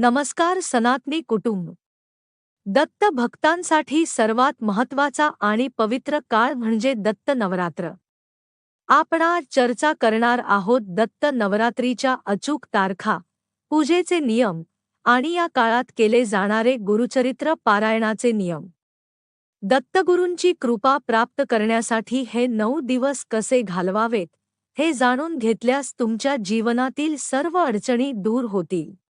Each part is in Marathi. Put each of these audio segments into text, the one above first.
नमस्कार सनातनी कुटुंब. दत्त भक्तांसाठी सर्वात महत्त्वाचा आणि पवित्र काळ म्हणजे दत्त नवरात्र. आपण आज चर्चा करणार आहोत दत्त नवरात्रीच्या अचूक तारखा पूजेचे नियम आणि या काळात केले जाणारे गुरुचरित्र पारायणाचे नियम. दत्तगुरूंची कृपा प्राप्त करण्यासाठी हे नऊ दिवस कसे घालवावेत हे जाणून घेतल्यास तुमच्या जीवनातील सर्व अडचणी दूर होतील.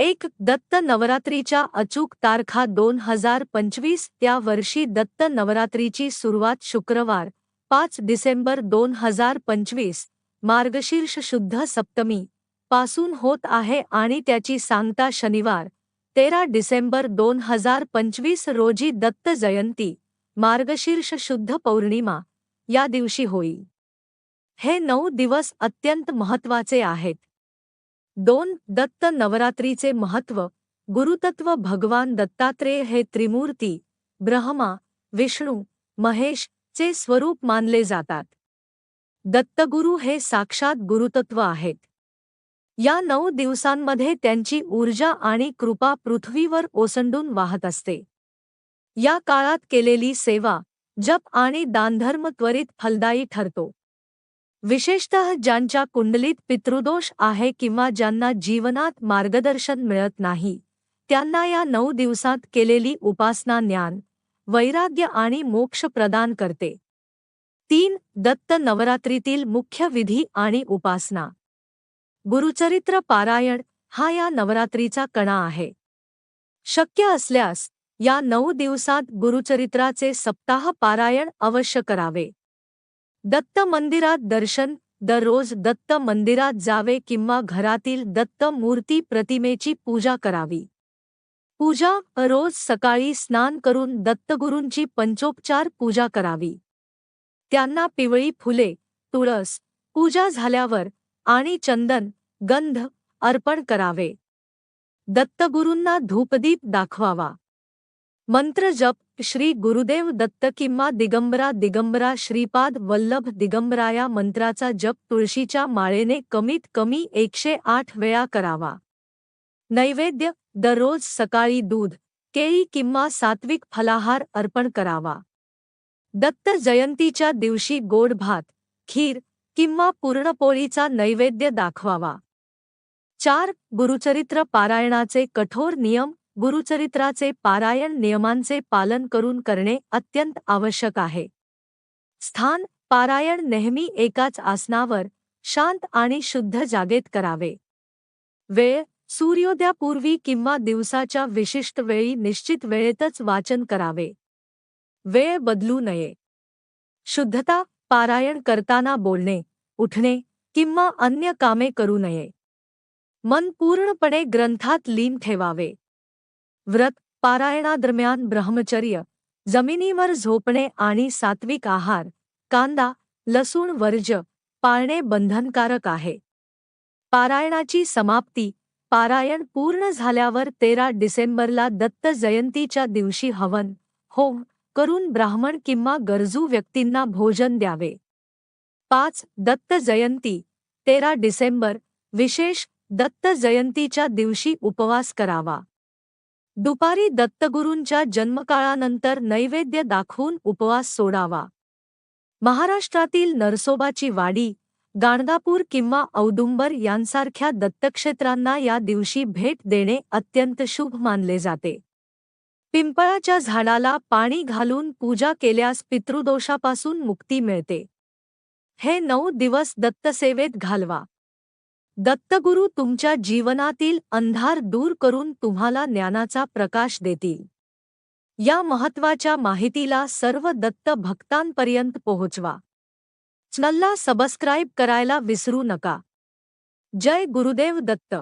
एक दत्त नवरात्रीच्या अचूक तारखा दोन हजार पंचवीस त्या वर्षी दत्त नवरात्रीची सुरुवात शुक्रवार पाच डिसेंबर दोन हजार पंचवीस मार्गशीर्ष शुद्ध सप्तमी पासून होत आहे आणि त्याची सांगता शनिवार तेरा डिसेंबर दोन हजार पंचवीस रोजी दत्त जयंती मार्गशीर्ष शुद्ध पौर्णिमा या दिवशी होईल हे नऊ दिवस अत्यंत महत्त्वाचे आहेत. दोन दत्त नवरात्रीचे महत्त्व गुरुतत्व भगवान दत्तात्रेय हे त्रिमूर्ती ब्रह्मा विष्णू महेश चे स्वरूप मानले जातात. दत्तगुरू हे साक्षात गुरुतत्व आहेत. या नऊ दिवसांमध्ये त्यांची ऊर्जा आणि कृपा पृथ्वीवर ओसंडून वाहत असते. या काळात केलेली सेवा जप आणि दानधर्म त्वरित फलदायी ठरतो. विशेषतः ज्यांच्या कुंडलीत पितृदोष आहे किंवा ज्यांना जीवनात मार्गदर्शन मिळत नाही त्यांना या नऊ दिवसात केलेली उपासना ज्ञान वैराग्य आणि मोक्ष प्रदान करते. तीन दत्त नवरात्रीतील मुख्य विधी आणि उपासना. गुरुचरित्र पारायण हा या नवरात्रीचा कणा आहे. शक्य असल्यास या नऊ दिवसात गुरुचरित्राचे सप्ताह पारायण अवश्य करावे. दत्त मंदिरात दर्शन दररोज दत्त मंदिरात जावे किंवा घरातील दत्त मूर्ती प्रतिमेची पूजा करावी. पूजा रोज सकाळी स्नान करून दत्तगुरूंची पंचोपचार पूजा करावी. त्यांना पिवळी फुले तुळस पूजा झाल्यावर आणि चंदन गंध अर्पण करावे. दत्तगुरूंना धूपदीप दाखवावा. मंत्र जप श्री गुरुदेव दत्त किंवा दिगंबरा दिगंबरा श्रीपाद वल्लभ दिगंबरा या मंत्राचा जप तुळशीच्या माळेने कमीत कमी एकशे आठ वेळा करावा. नैवेद्य दररोज सकाळी दूध केळी किंवा सात्विक फलाहार अर्पण करावा. दत्त जयंतीच्या दिवशी गोड भात खीर किंवा पूर्णपोळीचा नैवेद्य दाखवावा. चार गुरुचरित्र पारायणाचे कठोर नियम गुरुचरित्राचे पारायण नियमांचे पालन करून करणे अत्यंत आवश्यक आहे. स्थान पारायण नेहमी एकाच आसनावर शांत आणि शुद्ध जागेत करावे. वेळ सूर्योदयापूर्वी किंवा दिवसाच्या विशिष्ट वेळी निश्चित वेळेतच वाचन करावे. वेळ बदलू नये. शुद्धता पारायण करताना बोलणे उठणे किंवा अन्य कामे करू नये. मन पूर्णपणे ग्रंथात लीन ठेवावे. व्रत पारायणादरम्यान ब्रह्मचर्य जमिनीवर झोपणे आणि सात्विक आहार कांदा लसूण वर्ज पाळणे बंधनकारक आहे. पारायणाची समाप्ती पारायण पूर्ण झाल्यावर तेरा डिसेंबरला दत्त जयंतीच्या दिवशी हवन होम करून ब्राह्मण किंवा गरजू व्यक्तींना भोजन द्यावे. पाच दत्त जयंती तेरा डिसेंबर विशेष दत्त जयंतीच्या दिवशी उपवास करावा. दुपारी दत्तगुरूंच्या जन्मकाळानंतर नैवेद्य दाखवून उपवास सोडावा. महाराष्ट्रातील नरसोबाची वाडी गाणगापूर किंवा औदुंबर यांसारख्या दत्तक्षेत्रांना या दिवशी भेट देणे अत्यंत शुभ मानले जाते. पिंपळाच्या झाडाला पाणी घालून पूजा केल्यास पितृदोषापासून मुक्ती मिळते. हे नऊ दिवस दत्तसेवेत घालवा. दत्तगुरू तुमच्या जीवनातील अंधार दूर करून तुम्हाला ज्ञानाचा प्रकाश देतील. या महत्त्वाच्या माहितीला सर्व दत्त भक्तांपर्यंत पोहोचवा. चॅनलला सबस्क्राईब करायला विसरू नका. जय गुरुदेव दत्त.